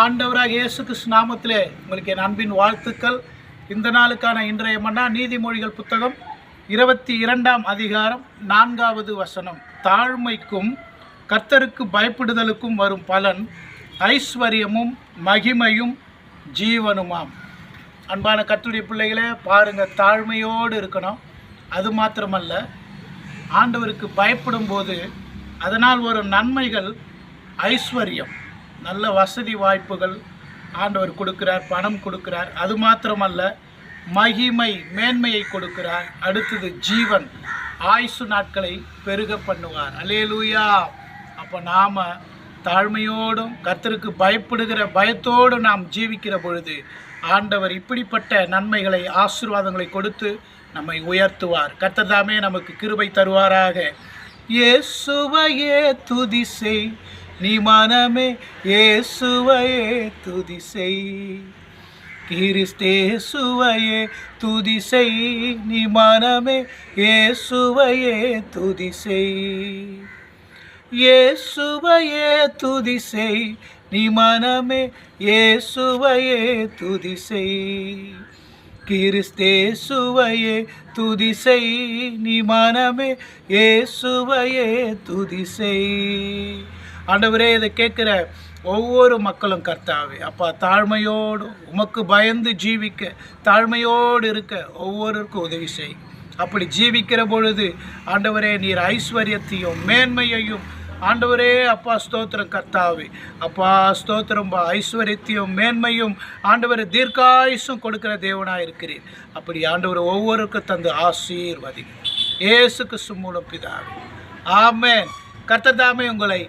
ஆண்டவராக இயேசு கிறிஸ்து நாமத்திலே உங்களுக்கு என் அன்பின் வாழ்த்துக்கள். இந்த நாளுக்கான இன்றைய மன்னா நீதிமொழிகள் புத்தகம் இருபத்தி இரண்டாம் அதிகாரம் நான்காவது வசனம். தாழ்மைக்கும் கர்த்தருக்கு பயப்படுதலுக்கும் வரும் பலன் ஐஸ்வர்யமும் மகிமையும் ஜீவனுமாம். அன்பான கத்துடைய பிள்ளைகளே பாருங்கள் தாழ்மையோடு இருக்கணும். அது மாத்திரமல்ல ஆண்டவருக்கு பயப்படும் போது அதனால் வரும் நன்மைகள் ஐஸ்வர்யம். நல்ல வசதி வாய்ப்புகள் ஆண்டவர் கொடுக்கிறார் பணம் கொடுக்கிறார். அது மாத்திரமல்ல மகிமை மேன்மையை கொடுக்கிறார். அடுத்தது ஜீவன். ஆயுசு நாட்களை பெருக பண்ணுவார். அலேலூயா அப்போ நாம் தாழ்மையோடும் கர்த்தருக்கு பயப்படுகிற பயத்தோடு நாம் ஜீவிக்கிற பொழுது ஆண்டவர் இப்படிப்பட்ட நன்மைகளை ஆசீர்வாதங்களை கொடுத்து நம்மை உயர்த்துவார். கர்த்தர் தாமே நமக்கு கிருபை தருவாராக. இயேசுவையே துதி செய் நீ மனமே இயேசுவையே துதி செய் கிறிஸ்தேசுவையே துதி செய் நீ மனமே இயேசுவையே துதி செய் இயேசுவையே துதி செய் நீ மனமே இயேசுவையே துதி செய் கிறிஸ்தேசுவையே துதி செய் நீ மனமே இயேசுவையே துதி செய் ஆண்டவரே இதை கேட்குற ஒவ்வொரு மக்களும் கர்த்தாவே அப்பா தாழ்மையோடு உமக்கு பயந்து ஜீவிக்க தாழ்மையோடு இருக்க ஒவ்வொருக்கும் உதவி செய். அப்படி ஜீவிக்கிற பொழுது ஆண்டவரே நீர் ஐஸ்வர்யத்தையும் மேன்மையையும் ஆண்டவரே அப்பா ஸ்தோத்திரம் கர்த்தாவே. அப்பா ஸ்தோத்திரம் பா ஐஸ்வர்யத்தையும் மேன்மையும் ஆண்டவர் தீர்க்காயுசும் கொடுக்கிற தேவனாக இருக்கிறீர். அப்படி ஆண்டவர் ஒவ்வொருக்கும் தந்து ஆசீர்வதி ஏசு கிறிஸ்து மூலம் பிதாவே. ஆமேன். கர்த்தர் தாமே உங்களை